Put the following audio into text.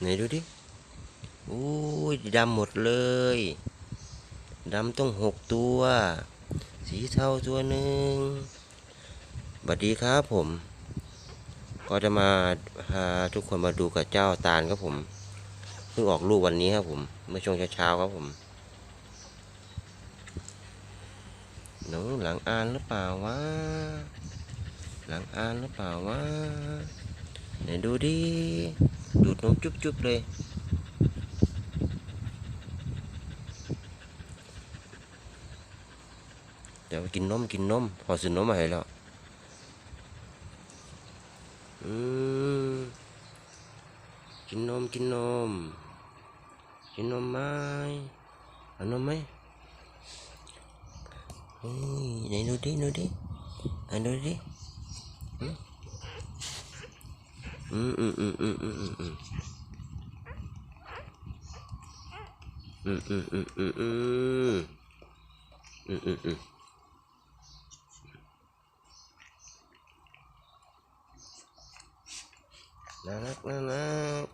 ไหนดูดิอู้ยดำหมดเลยดำต้องหกตัว สีเทาตัวหนึ่งบัดดีครับผม ก็จะมาพาทุกคนมาดูกับเจ้าตาลครับผม เพิ่งออกลูกวันนี้ครับผม เมื่อช่วงเช้าๆครับผมหนูหลังอ่านหรือเปล่าวะ หลังอ่านหรือเปล่าวะไหนดูดิ ดูดนมจุ๊บๆ เลย เดี๋ยวกินนมกินนมพอซื้อนมมาให้แล้วอืมกินนมกินนมกินนมไหมเอานมไหมเฮ้ยไหนดูดิดูดิไหนดูดิ อืมอืมอืมอืมอืมอืมอืมอืมอืมอืมอืมอืมอืมอืมอืมน่ารักน่ารัก